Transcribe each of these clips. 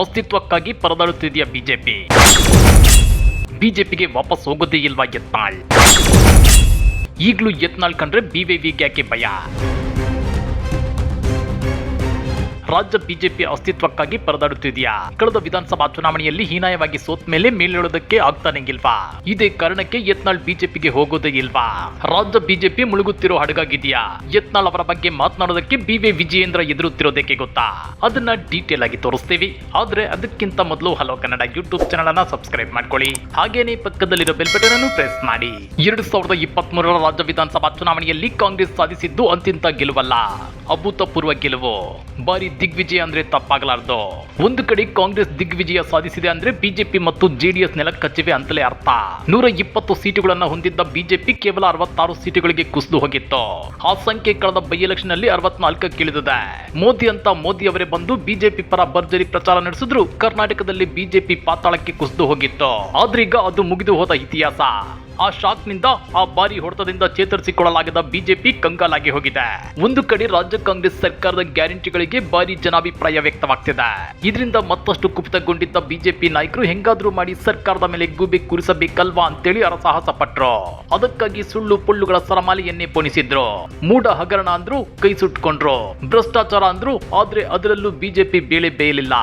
ಅಸ್ತಿತ್ವಕ್ಕಾಗಿ ಪರದಾಡುತ್ತಿದೆಯಾ BJP? ಬಿಜೆಪಿಗೆ ವಾಪಸ್ ಹೋಗೋದೇ ಇಲ್ವಾ ಯತ್ನಾಳ್ ಈಗಲೂ ಯತ್ನಾಳ್ ಕಂಡ್ರೆ ಬಿವೈವಿಗೆ ಯಾಕೆ ಭಯ? ರಾಜ್ಯ ಬಿಜೆಪಿ ಅಸ್ತಿತ್ವಕ್ಕಾಗಿ ಪರದಾಡುತ್ತಿದೆಯಾ? ಕಳೆದ ವಿಧಾನಸಭಾ ಚುನಾವಣೆಯಲ್ಲಿ ಹೀನಾಯವಾಗಿ ಸೋತ್ ಮೇಲೆ ಮೇಲೇಳೋದಕ್ಕೆ ಆಗ್ತಾನೆಂಗಿಲ್ವಾ ಇದೇ ಕಾರಣಕ್ಕೆ ಯತ್ನಾಳ್ ಬಿಜೆಪಿಗೆ ಹೋಗೋದೇ ಇಲ್ವಾ? ರಾಜ್ಯ ಬಿಜೆಪಿ ಮುಳುಗುತ್ತಿರೋ ಹಡಗಾಗಿದೆಯಾ? ಯತ್ನಾಳ್ ಅವರ ಬಗ್ಗೆ ಮಾತನಾಡೋದಕ್ಕೆ ಬಿ ವಿ ವಿಜಯೇಂದ್ರ ಎದುರುತ್ತಿರೋದಕ್ಕೆ ಗೊತ್ತಾ? ಅದನ್ನ ಡೀಟೇಲ್ ಆಗಿ ತೋರಿಸ್ತೀವಿ. ಆದ್ರೆ ಅದಕ್ಕಿಂತ ಮೊದಲು ಹಲೋ ಕನ್ನಡ ಯೂಟ್ಯೂಬ್ ಚಾನಲ್ ಅನ್ನ ಸಬ್ಸ್ಕ್ರೈಬ್ ಮಾಡ್ಕೊಳ್ಳಿ. ಹಾಗೇನೇ ಪಕ್ಕದಲ್ಲಿರೋ ಬೆಲ್ ಬಟನ್ ಅನ್ನು ಪ್ರೆಸ್ ಮಾಡಿ. ಎರಡ್ ಸಾವಿರದ ಇಪ್ಪತ್ತ್ ಮೂರರ ರಾಜ್ಯ ವಿಧಾನಸಭಾ ಚುನಾವಣೆಯಲ್ಲಿ ಕಾಂಗ್ರೆಸ್ ಸಾಧಿಸಿದ್ದು ಅಂತಿಂತ ಗೆಲುವಲ್ಲ. ಅಭೂತಪೂರ್ವ ಗೆಲುವು. ಬಾರಿ ದಿಗ್ವಿಜಯ ಅಂದ್ರೆ ತಪ್ಪಾಗಲಾರ್ದು. ಒಂದು ಕಡೆ ಕಾಂಗ್ರೆಸ್ ದಿಗ್ವಿಜಯ ಸಾಧಿಸಿದೆ ಅಂದ್ರೆ ಬಿಜೆಪಿ ಮತ್ತು ಜೆಡಿಎಸ್ ನೆಲಕ್ಕಚ್ಚಿವೆ ಅಂತಲೇ ಅರ್ಥ. ನೂರ ಇಪ್ಪತ್ತು ಸೀಟುಗಳನ್ನ ಹೊಂದಿದ್ದ ಬಿಜೆಪಿ ಕೇವಲ ಅರವತ್ತಾರು ಸೀಟುಗಳಿಗೆ ಕುಸಿದು ಹೋಗಿತ್ತು. ಆ ಸಂಖ್ಯೆ ಕಳೆದ ಬೈ ಎಲೆಕ್ಷನ್ ಇಳಿದಿದೆ ಮೋದಿ ಅಂತ ಮೋದಿ ಅವರೇ ಬಂದು ಬಿಜೆಪಿ ಪರ ಭರ್ಜರಿ ಪ್ರಚಾರ ನಡೆಸಿದ್ರು. ಕರ್ನಾಟಕದಲ್ಲಿ ಬಿಜೆಪಿ ಪಾತಾಳಕ್ಕೆ ಕುಸಿದು ಹೋಗಿತ್ತು. ಆದ್ರೀಗ ಅದು ಮುಗಿದು ಹೋದ ಇತಿಹಾಸ. ಆ ಶಾಕ್ನಿಂದ ಆ ಬಾರಿ ಹೊಡೆತದಿಂದ ಚೇತರಿಸಿಕೊಳ್ಳಲಾಗದ ಬಿಜೆಪಿ ಕಂಗಾಲಾಗಿ ಹೋಗಿದೆ. ಒಂದು ಕಡೆ ರಾಜ್ಯ ಕಾಂಗ್ರೆಸ್ ಸರ್ಕಾರದ ಗ್ಯಾರಂಟಿಗಳಿಗೆ ಭಾರಿ ಜನಾಭಿಪ್ರಾಯ ವ್ಯಕ್ತವಾಗ್ತಿದೆ. ಇದರಿಂದ ಮತ್ತಷ್ಟು ಕುಪಿತಗೊಂಡಿದ್ದ ಬಿಜೆಪಿ ನಾಯಕರು ಹೆಂಗಾದ್ರೂ ಮಾಡಿ ಸರ್ಕಾರದ ಮೇಲೆ ಗೂಬೆ ಕೂರಿಸಬೇಕಲ್ವಾ ಅಂತೇಳಿ ಅರಸಾಹಸ ಪಟ್ರು. ಅದಕ್ಕಾಗಿ ಸುಳ್ಳು ಪುಳ್ಳುಗಳ ಸರಮಾಲೆಯನ್ನೇ ಪೋಣಿಸಿದ್ರು ಮೂಡ ಹಗರಣ ಅಂದ್ರು ಕೈ ಸುಟ್ಕೊಂಡ್ರು. ಭ್ರಷ್ಟಾಚಾರ ಅಂದ್ರು ಆದ್ರೆ ಅದರಲ್ಲೂ ಬಿಜೆಪಿ ಬೇಳೆ ಬೇಯಲಿಲ್ಲ.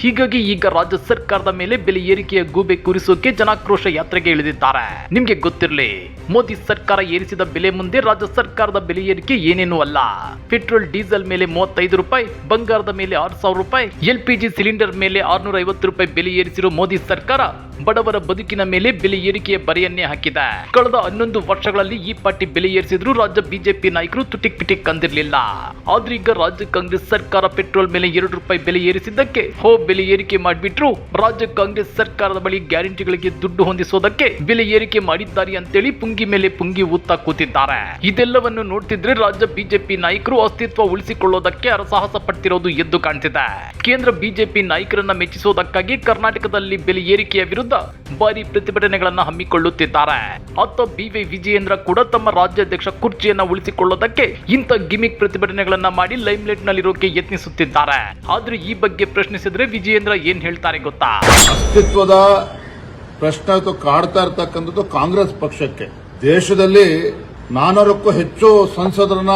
ಹೀಗಾಗಿ ಈಗ ರಾಜ್ಯ ಸರ್ಕಾರದ ಮೇಲೆ ಬೆಲೆ ಏರಿಕೆಯ ಗೂಬೆ ಕೂರಿಸೋಕೆ ಜನಾಕ್ರೋಶ ಯಾತ್ರೆಗೆ ಇಳಿದಿದ್ದಾರೆ. ನಿಮ್ಗೆ ಗೊತ್ತಿರಲಿ, ಮೋದಿ ಸರ್ಕಾರ ಏರಿಸಿದ ಬೆಲೆ ಮುಂದೆ ರಾಜ್ಯ ಸರ್ಕಾರದ ಬೆಲೆ ಏರಿಕೆ ಏನೇನೂ ಅಲ್ಲ. ಪೆಟ್ರೋಲ್, ಡೀಸೆಲ್ ಮೇಲೆ ಮೂವತ್ತೈದು ರೂಪಾಯಿ, ಬಂಗಾರದ ಮೇಲೆ ಆರು ಸಾವಿರ ರೂಪಾಯಿ ಎಲ್ ಪಿ ಜಿ ಸಿಲಿಂಡರ್ ಮೇಲೆ ಆರ್ನೂರ ಐವತ್ತು ರೂಪಾಯಿ ಬೆಲೆ ಏರಿಸಿರೋ ಮೋದಿ ಸರ್ಕಾರ ಬಡವರ ಬದುಕಿನ ಮೇಲೆ ಬೆಲೆ ಏರಿಕೆಯ ಬರೆಯನ್ನೇ ಹಾಕಿದೆ. ಕಳೆದ ಹನ್ನೊಂದು ವರ್ಷಗಳಲ್ಲಿ ಈ ಪಾರ್ಟಿ ಬೆಲೆ ಏರಿಸಿದ್ರು ರಾಜ್ಯ ಬಿಜೆಪಿ ನಾಯಕರು ತುಟಿಕ್ ಪಿಟಿಕ್ ಕಂದಿರ್ಲಿಲ್ಲ ಆದ್ರೆ ಈಗ ರಾಜ್ಯ ಕಾಂಗ್ರೆಸ್ ಸರ್ಕಾರ ಪೆಟ್ರೋಲ್ ಮೇಲೆ ಎರಡು ರೂಪಾಯಿ ಬೆಲೆ ಏರಿಸಿದ್ದಕ್ಕೆ ಹೋ ಬೆಲೆ ಏರಿಕೆ ಮಾಡಿಬಿಟ್ರು. ರಾಜ್ಯ ಕಾಂಗ್ರೆಸ್ ಸರ್ಕಾರದ ಬಳಿ ಗ್ಯಾರಂಟಿಗಳಿಗೆ ದುಡ್ಡು ಹೊಂದಿಸೋದಕ್ಕೆ ಬೆಲೆ ಏರಿಕೆ ಮಾಡಿದ್ದಾರೆ ಅಂತೇಳಿ ಪುಂಗಿ ಮೇಲೆ ಪುಂಗಿ ಊತ್ತ ಕೂತಿದ್ದಾರೆ. ಇದೆಲ್ಲವನ್ನು ನೋಡ್ತಿದ್ರೆ ರಾಜ್ಯ ಬಿಜೆಪಿ ನಾಯಕರು ಅಸ್ತಿತ್ವ ಉಳಿಸಿಕೊಳ್ಳೋದಕ್ಕೆ ಅರಸಾಹಸ ಪಡ್ತಿರೋದು ಎದ್ದು ಕಾಣ್ತಿದೆ. ಕೇಂದ್ರ ಬಿಜೆಪಿ ನಾಯಕರನ್ನ ಮೆಚ್ಚಿಸೋದಕ್ಕಾಗಿ ಕರ್ನಾಟಕದಲ್ಲಿ ಬೆಲೆ ಏರಿಕೆಯ ವಿರುದ್ಧ ಭಾರಿ ಪ್ರತಿಭಟನೆಗಳನ್ನ ಹಮ್ಮಿಕೊಳ್ಳುತ್ತಿದ್ದಾರೆ. ಅತ್ತ ಬಿವೈ ವಿಜಯೇಂದ್ರ ಕೂಡ ತಮ್ಮ ರಾಜ್ಯಾಧ್ಯಕ್ಷ ಕುರ್ಚಿಯನ್ನ ಉಳಿಸಿಕೊಳ್ಳೋದಕ್ಕೆ ಇಂಥ ಗಿಮಿಕ್ ಪ್ರತಿಭಟನೆಗಳನ್ನ ಮಾಡಿ ಲೈಮ್ಲೈಟ್ ನಲ್ಲಿರೋಕೆ ಯತ್ನಿಸುತ್ತಿದ್ದಾರೆ. ಆದ್ರೆ ಈ ಬಗ್ಗೆ ಪ್ರಶ್ನಿಸಿದ್ರೆ ವಿಜಯೇಂದ್ರ ಏನ್ ಹೇಳ್ತಾರೆ ಗೊತ್ತಾ? ಅಸ್ತಿತ್ವದ ಪ್ರಶ್ನೆ ಕಾಡ್ತಾ ಇರ್ತಕ್ಕಂಥದ್ದು ಕಾಂಗ್ರೆಸ್ ಪಕ್ಷಕ್ಕೆ. ದೇಶದಲ್ಲಿ ನಾನೂರಕ್ಕೂ ಹೆಚ್ಚು ಸಂಸದರನ್ನ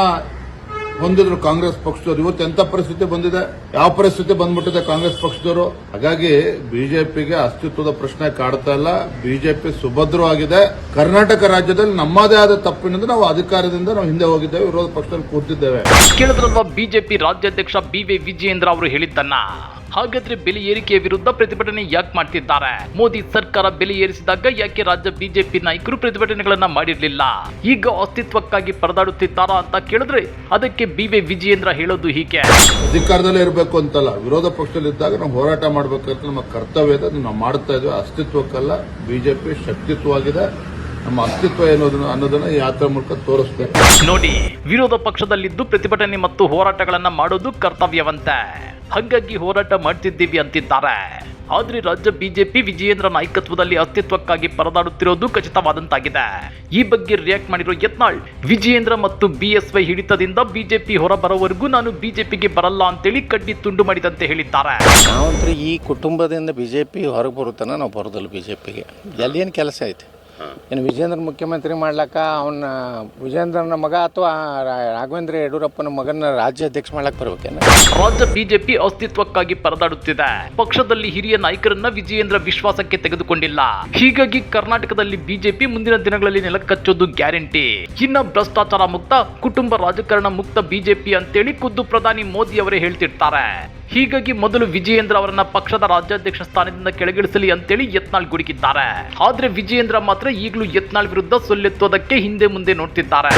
ಹೊಂದಿದ್ರು ಕಾಂಗ್ರೆಸ್ ಪಕ್ಷದವರು. ಇವತ್ತು ಎಂತ ಪರಿಸ್ಥಿತಿ ಬಂದಿದೆ? ಯಾವ ಪರಿಸ್ಥಿತಿ ಬಂದ್ಬಿಟ್ಟಿದೆ ಕಾಂಗ್ರೆಸ್ ಪಕ್ಷದವರು? ಹಾಗಾಗಿ ಬಿಜೆಪಿಗೆ ಅಸ್ತಿತ್ವದ ಪ್ರಶ್ನೆ ಕಾಡ್ತಾ ಇಲ್ಲ. ಬಿಜೆಪಿ ಸುಭದ್ರವಾಗಿದೆ. ಕರ್ನಾಟಕ ರಾಜ್ಯದಲ್ಲಿ ನಮ್ಮದೇ ಆದ ತಪ್ಪಿನಿಂದ ನಾವು ಅಧಿಕಾರದಿಂದ ನಾವು ಹಿಂದೆ ಹೋಗಿದ್ದೇವೆ. ವಿರೋಧ ಪಕ್ಷದಲ್ಲಿ ಕೂತಿದ್ದೇವೆ. ಕೇಳಿದ್ರಲ್ವಾ ಬಿಜೆಪಿ ರಾಜ್ಯಾಧ್ಯಕ್ಷ ಬಿ ವಿ ವಿಜಯೇಂದ್ರ ಅವರು ಹೇಳಿದ್ದನ್ನ? ಹಾಗಾದ್ರೆ ಬೆಲೆ ಏರಿಕೆಯ ವಿರುದ್ಧ ಪ್ರತಿಭಟನೆ ಯಾಕೆ ಮಾಡ್ತಿದ್ದಾರೆ? ಮೋದಿ ಸರ್ಕಾರ ಬೆಲೆ ಏರಿಸಿದಾಗ ಯಾಕೆ ರಾಜ್ಯ ಬಿಜೆಪಿ ನಾಯಕರು ಪ್ರತಿಭಟನೆಗಳನ್ನ ಮಾಡಿರ್ಲಿಲ್ಲ? ಈಗ ಅಸ್ತಿತ್ವಕ್ಕಾಗಿ ಪರದಾಡುತ್ತಿದ್ದಾರಾ ಅಂತ ಕೇಳಿದ್ರೆ ಅದಕ್ಕೆ ಬಿ ವಿ ವಿಜಯೇಂದ್ರ ಹೇಳೋದು ಹೀಗೆ. ಅಧಿಕಾರದಲ್ಲೇ ಇರಬೇಕು ಅಂತಲ್ಲ ವಿರೋಧ ಪಕ್ಷದಲ್ಲಿದ್ದಾಗ ನಾವು ಹೋರಾಟ ಮಾಡಬೇಕಂತ ನಮ್ಮ ಕರ್ತವ್ಯ ಇದೆ ನಾವು ಮಾಡ್ತಾ ಇದ್ವಿ. ಅಸ್ತಿತ್ವಕ್ಕಲ್ಲ ಬಿಜೆಪಿ ಶಕ್ತಿತ್ವವಾಗಿದೆ. ನಮ್ಮ ಅಸ್ತಿತ್ವ ಏನೋದನ್ನ ಅನ್ನೋದನ್ನ ಯಾತ್ರ ಯಾತ್ರೆ ಮೂಲಕ ತೋರಿಸ್ತೇವೆ ನೋಡಿ ವಿರೋಧ ಪಕ್ಷದಲ್ಲಿದ್ದು ಪ್ರತಿಭಟನೆ ಮತ್ತು ಹೋರಾಟಗಳನ್ನ ಮಾಡೋದು ಕರ್ತವ್ಯವಂತೆ. ಹಾಗಾಗಿ ಹೋರಾಟ ಮಾಡ್ತಿದ್ದೀವಿ ಅಂತಿದ್ದಾರೆ. ಆದ್ರೆ ರಾಜ್ಯ ಬಿಜೆಪಿ ವಿಜಯೇಂದ್ರ ನಾಯಕತ್ವದಲ್ಲಿ ಅಸ್ತಿತ್ವಕ್ಕಾಗಿ ಪರದಾಡುತ್ತಿರೋದು ಖಚಿತವಾದಂತಾಗಿದೆ. ಈ ಬಗ್ಗೆ ರಿಯಾಕ್ಟ್ ಮಾಡಿರೋ ಯತ್ನಾಳ್, ವಿಜಯೇಂದ್ರ ಮತ್ತು ಬಿಎಸ್ವೈ ಹಿಡಿತದಿಂದ ಬಿಜೆಪಿ ಹೊರಬರೋವರೆಗೂ ನಾನು ಬಿಜೆಪಿಗೆ ಬರಲ್ಲ ಅಂತೇಳಿ ಕಡ್ಡಿ ತುಂಡು ಮಾಡಿದಂತೆ ಹೇಳಿದ್ದಾರೆ. ನಾವಂತೂ ಈ ಕುಟುಂಬದಿಂದ ಬಿಜೆಪಿ ಹೊರಗೆ ಬರುತ್ತಾನೆ ನಾವು ಬರೋದಿಲ್ಲ ಬಿಜೆಪಿಗೆ. ಎಲ್ಲಿ ಏನು ಕೆಲಸ ಐತೆ? ಏನು ವಿಜೇಂದ್ರ ಮುಖ್ಯಮಂತ್ರಿ ಮಾಡ್ಲಕ್ಕ ಅವನ ವಿಜೇಂದ್ರನ ಮಗ ಅಥವಾ ರಾಘವೇಂದ್ರ ಯಡಿಯೂರಪ್ಪನ ಮಗನ ರಾಜ್ಯಾಧ್ಯಕ್ಷ ಮಾಡ್ಲಕ್ಕೆ ಬರ್ಬೇಕೇನು? ರಾಜ್ಯ ಬಿಜೆಪಿ ಅಸ್ತಿತ್ವಕ್ಕಾಗಿ ಪರದಾಡುತ್ತಿದೆ. ಪಕ್ಷದಲ್ಲಿ ಹಿರಿಯ ನಾಯಕರನ್ನ ವಿಜಯೇಂದ್ರ ವಿಶ್ವಾಸಕ್ಕೆ ತೆಗೆದುಕೊಂಡಿಲ್ಲ. ಹೀಗಾಗಿ ಕರ್ನಾಟಕದಲ್ಲಿ ಬಿಜೆಪಿ ಮುಂದಿನ ದಿನಗಳಲ್ಲಿ ನೆಲಕಚ್ಚೋದು ಗ್ಯಾರಂಟಿ. ಇನ್ನ ಭ್ರಷ್ಟಾಚಾರ ಮುಕ್ತ, ಕುಟುಂಬ ರಾಜಕಾರಣ ಮುಕ್ತ ಬಿಜೆಪಿ ಅಂತೇಳಿ ಖುದ್ದು ಪ್ರಧಾನಿ ಮೋದಿ ಅವರೇ ಹೇಳ್ತಿರ್ತಾರೆ. ಹೀಗಾಗಿ ಮೊದಲು ವಿಜಯೇಂದ್ರ ಅವರನ್ನ ಪಕ್ಷದ ರಾಜ್ಯಾಧ್ಯಕ್ಷ ಸ್ಥಾನದಿಂದ ಕೆಳಗಿಳಿಸಲಿ ಅಂತೇಳಿ ಯತ್ನಾಳ್ ಗುಡುಕಿದ್ದಾರೆ. ಆದ್ರೆ ವಿಜಯೇಂದ್ರ ಮಾತ್ರ ಈಗಲೂ ಯತ್ನಾಳ್ ವಿರುದ್ಧ ಸೊಲ್ಲೆತ್ತೋದಕ್ಕೆ ಹಿಂದೆ ಮುಂದೆ ನೋಡ್ತಿದ್ದಾರೆ.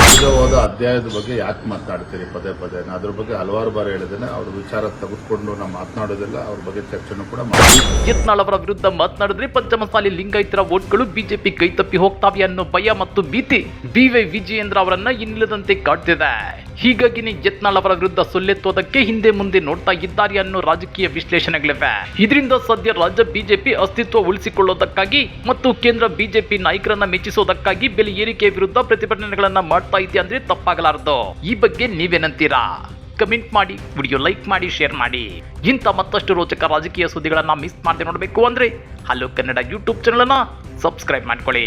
ಅಧ್ಯಾಯದ ಬಗ್ಗೆ ಯಾಕೆ ಮಾತನಾಡ್ತೀರಿ ಪದೇ ಪದೇ? ನಾನು ಅದ್ರ ಬಗ್ಗೆ ಹಲವಾರು ಬಾರಿ ಹೇಳಿದ್ದೇನೆ. ಅವ್ರ ವಿಚಾರ ತೆಗೆದುಕೊಂಡು ನಾವು ಮಾತನಾಡೋದಿಲ್ಲ. ಅವ್ರ ಬಗ್ಗೆ ಚರ್ಚೆನೂ ಕೂಡ ಯತ್ನಾಳ್ ಅವರ ವಿರುದ್ಧ ಮಾತನಾಡಿದ್ರೆ ಪಂಚಮಸಾಲಿ ಲಿಂಗಾಯತರ ವೋಟ್ಗಳು ಬಿಜೆಪಿ ಕೈ ತಪ್ಪಿ ಹೋಗ್ತಾವೆ ಅನ್ನೋ ಭಯ ಮತ್ತು ಭೀತಿ ಬಿವೈ ವಿಜಯೇಂದ್ರ ಅವರನ್ನ ಇನ್ನಿಲ್ಲದಂತೆ ಕಾಡ್ತಿದೆ. ಹೀಗಾಗಿನೇ ಯತ್ನಾಳ್ ಅವರ ವಿರುದ್ಧ ಸೊಲ್ಲೆತ್ತೋದಕ್ಕೆ ಹಿಂದೆ ಮುಂದೆ ನೋಡ್ತಾ ಇದ್ದಾರೆ ಅನ್ನೋ ರಾಜಕೀಯ ವಿಶ್ಲೇಷಣೆಗಳಿವೆ. ಇದರಿಂದ ಸದ್ಯ ರಾಜ್ಯ ಬಿಜೆಪಿ ಅಸ್ತಿತ್ವ ಉಳಿಸಿಕೊಳ್ಳೋದಕ್ಕಾಗಿ ಮತ್ತು ಕೇಂದ್ರ ಬಿಜೆಪಿ ನಾಯಕರನ್ನ ಮೆಚ್ಚಿಸೋದಕ್ಕಾಗಿ ಬೆಲೆ ಏರಿಕೆ ವಿರುದ್ಧ ಪ್ರತಿಭಟನೆಗಳನ್ನ ಮಾಡ್ತಾ ಇದೆ ಅಂದ್ರೆ ತಪ್ಪಾಗಲಾರದು. ಈ ಬಗ್ಗೆ ನೀವೇನಂತೀರಾ ಕಮೆಂಟ್ ಮಾಡಿ, ವಿಡಿಯೋ ಲೈಕ್ ಮಾಡಿ, ಶೇರ್ ಮಾಡಿ. ಇಂಥ ಮತ್ತಷ್ಟು ರೋಚಕ ರಾಜಕೀಯ ಸುದ್ದಿಗಳನ್ನ ಮಿಸ್ ಮಾಡದೆ ನೋಡಬೇಕು ಅಂದ್ರೆ ಹಲೋ ಕನ್ನಡ ಯೂಟ್ಯೂಬ್ ಚಾನಲನ್ನು ಸಬ್ಸ್ಕ್ರೈಬ್ ಮಾಡ್ಕೊಳ್ಳಿ.